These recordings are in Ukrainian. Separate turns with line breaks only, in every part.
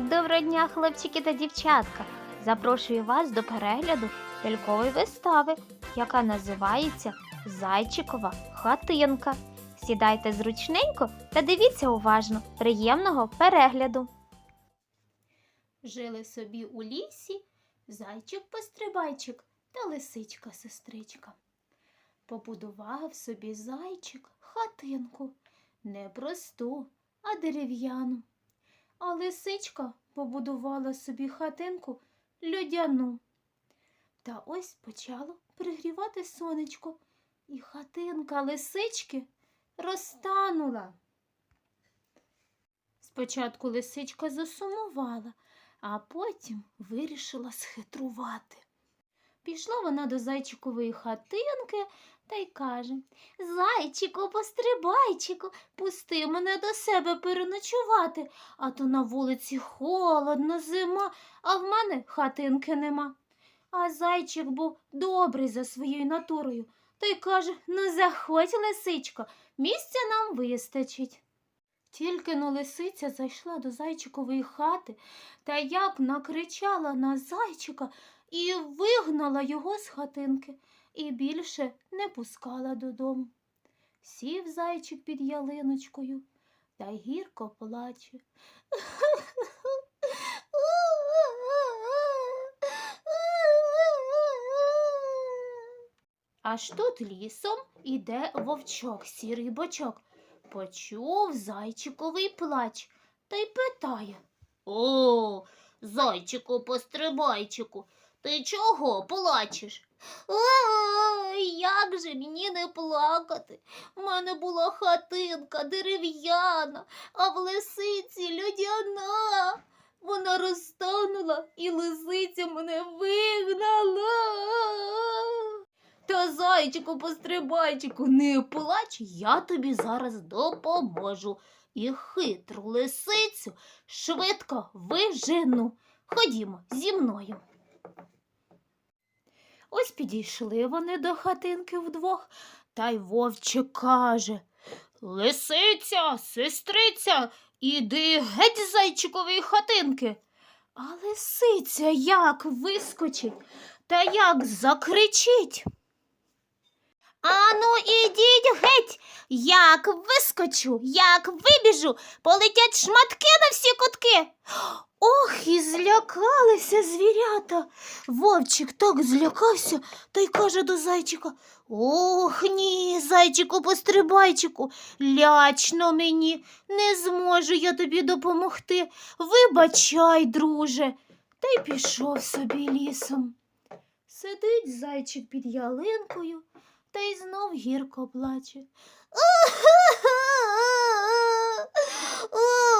Доброго дня, хлопчики та дівчатка! Запрошую вас до перегляду лялькової вистави, яка називається Зайчикова хатинка. Сідайте зручненько та дивіться уважно. Приємного перегляду. Жили собі у лісі зайчик-пострибайчик та лисичка-сестричка. Побудував собі зайчик хатинку, не просту, а дерев'яну. А лисичка побудувала собі хатинку льодяну. Та ось почало пригрівати сонечко, і хатинка лисички розтанула. Спочатку лисичка засумувала, а потім вирішила схитрувати. Пішла вона до зайчикової хатинки та й каже Зайчику, пострибайчику, пусти мене до себе переночувати, а то на вулиці холодно, зима, а в мене хатинки нема. А зайчик був добрий за своєю натурою, та й каже Ну, заходь, лисичко, місця нам вистачить. Тільки но лисиця зайшла до зайчикової хати та як накричала на зайчика і вигнала його з хатинки і більше не пускала додому. Сів зайчик під ялиночкою та гірко плаче. Аж тут лісом іде вовчок, сірий бочок. Почув зайчиковий плач та й питає О, зайчику пострибайчику, ти чого плачеш? Ой, як же мені не плакати? У мене була хатинка дерев'яна, а в лисиці людяна. Вона розтанула і лисиця мене вигнала. Та зайчику пострибайчику, не плач, я тобі зараз допоможу. І хитру лисицю швидко вижену. Ходімо зі мною. Ось підійшли вони до хатинки вдвох, та й вовчик каже Лисиця, сестриця, іди геть з зайчикової хатинки. А лисиця як вискочить та як закричить. Ану, ідіть геть, як вискочу, як вибіжу, полетять шматки на всі кутки. Ох, і злякалися звірята. Вовчик так злякався та й каже до зайчика Ох, ні, зайчику пострибайчику, лячно мені, не зможу я тобі допомогти. Вибачай, друже. Та й пішов собі лісом. Сидить зайчик під ялинкою та й знов гірко плаче.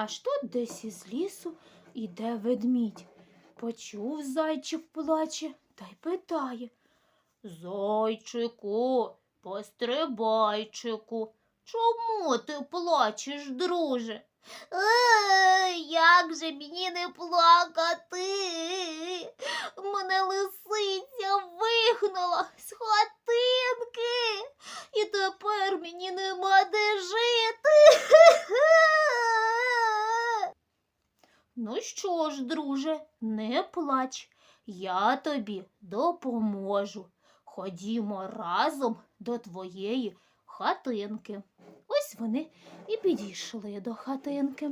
Аж тут десь із лісу іде ведмідь. Почув зайчик плаче та й питає Зайчику, пострибайчику, чому ти плачеш, друже? Ей, як же мені не плакати? Мене лисиця вигнала з хатинки, і тепер мені нема де жити. Ну що ж, друже, не плач, я тобі допоможу. Ходімо разом до твоєї хатинки. Ось вони і підійшли до хатинки.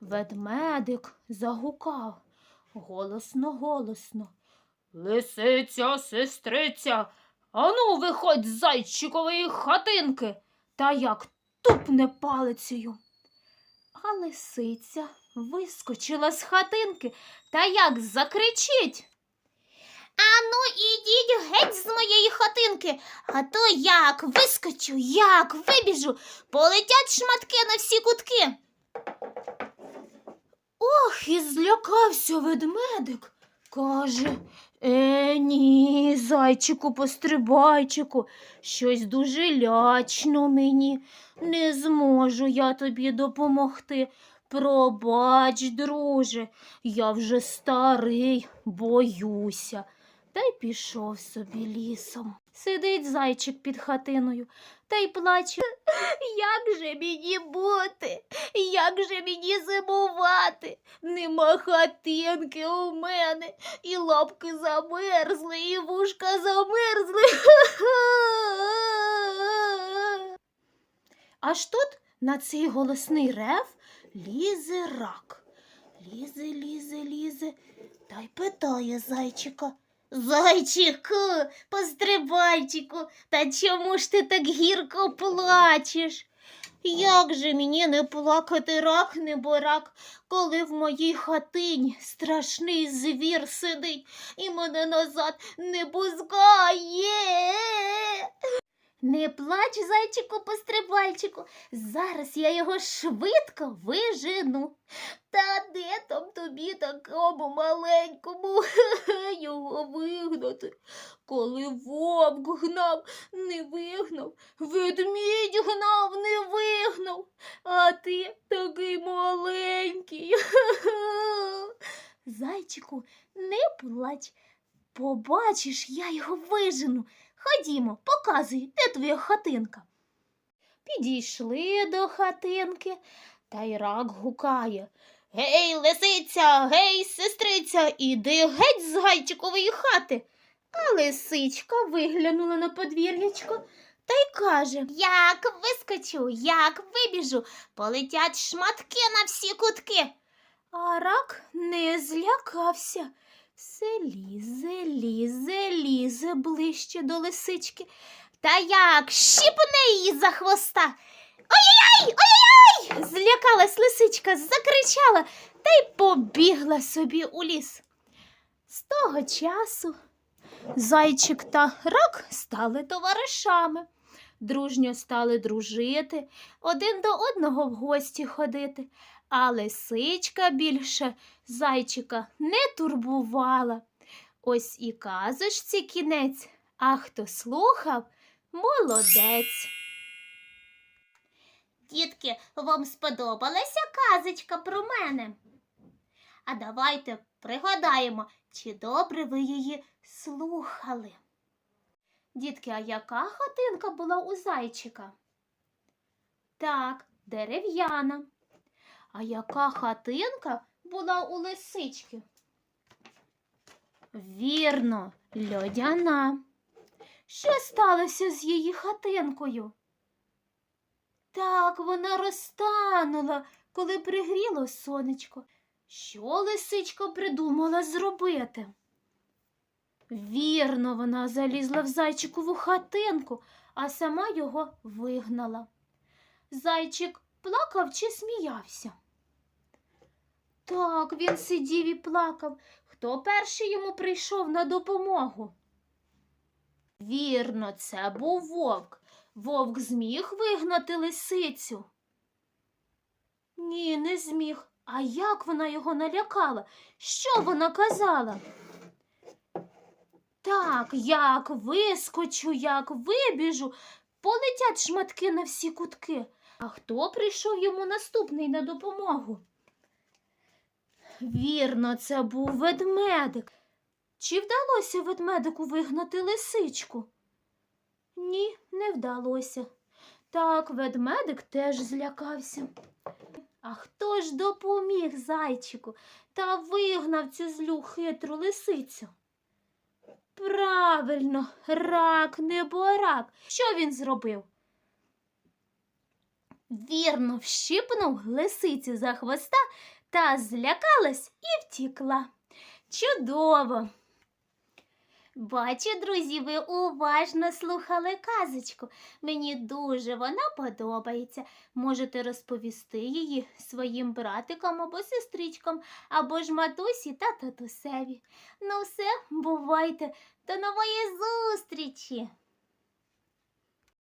Ведмедик загукав голосно, голосно. Лисиця, сестриця, ану виходь з зайчикової хатинки та як тупне палицею. А лисиця вискочила з хатинки та як закричить. Ану, ідіть геть з моєї хатинки, а то як вискочу, як вибіжу, полетять шматки на всі кутки. Ох, і злякався ведмедик. Каже, е, ні, зайчику, пострибайчику, щось дуже лячно мені. Не зможу я тобі допомогти. Пробач, друже, я вже старий, боюся. Та й пішов собі лісом. Сидить зайчик під хатиною та й плаче. Як же мені бути? як же мені зимувати? Нема хатинки у мене, і лапки замерзли, і вушка замерзли. Аж тут на цей голосний рев лізе рак. Лізе, лізе, лізе, та й питає зайчика. Зайчику, пострибайчику, та чому ж ти так гірко плачеш? Як же мені не плакати рак не борак, коли в моїй хатині страшний звір сидить і мене назад не пускає. Не плач, зайчику пострибальчику, зараз я його швидко вижену. Та де там тобі такому маленькому його вигнати? Коли вовк гнав, не вигнав, ведмідь гнав, не вигнав, а ти такий маленький. Зайчику, не плач, побачиш, я його вижену. Ходімо, показуй, де твоя хатинка. Підійшли до хатинки, та й рак гукає. Гей, лисиця, гей, сестриця, іди геть з гайчикової хати. А лисичка виглянула на подвір'ячко та й каже Як вискочу, як вибіжу, полетять шматки на всі кутки. А рак не злякався. Все лізе, лізе, ближче до лисички. Та як щіпне її за хвоста. Ой-ой-ой! Ой-ой-ой! Злякалась лисичка, закричала та й побігла собі у ліс. З того часу зайчик та рак стали товаришами, дружньо стали дружити, один до одного в гості ходити, а лисичка більше зайчика не турбувала. Ось і казочці кінець, а хто слухав, молодець. Дітки, вам сподобалася казочка про мене? А давайте пригадаємо, чи добре ви її слухали. Дітки, а яка хатинка була у зайчика? Так, дерев'яна. А яка хатинка була у лисички? Вірно, льодяна. Що сталося з її хатинкою? Так, вона розтанула, коли пригріло сонечко. Що лисичка придумала зробити? Вірно, вона залізла в зайчикову хатинку, а сама його вигнала. Зайчик плакав чи сміявся? Так, він сидів і плакав. Хто перший йому прийшов на допомогу? Вірно, це був вовк. Вовк зміг вигнати лисицю? Ні, не зміг. А як вона його налякала? Що вона казала? Так, як вискочу, як вибіжу, полетять шматки на всі кутки. А хто прийшов йому наступний на допомогу? Вірно, це був ведмедик. Чи вдалося ведмедику вигнати лисичку? Ні, не вдалося. Так, ведмедик теж злякався. А хто ж допоміг зайчику та вигнав цю злю хитру лисицю? Правильно, рак неборак. Що він зробив? Вірно вщипнув лисицю за хвоста та злякалась і втікла. Чудово! Бачу, друзі, ви уважно слухали казочку. Мені дуже вона подобається. Можете розповісти її своїм братикам або сестричкам, або ж матусі та татусеві. Ну все, бувайте, до нової зустрічі!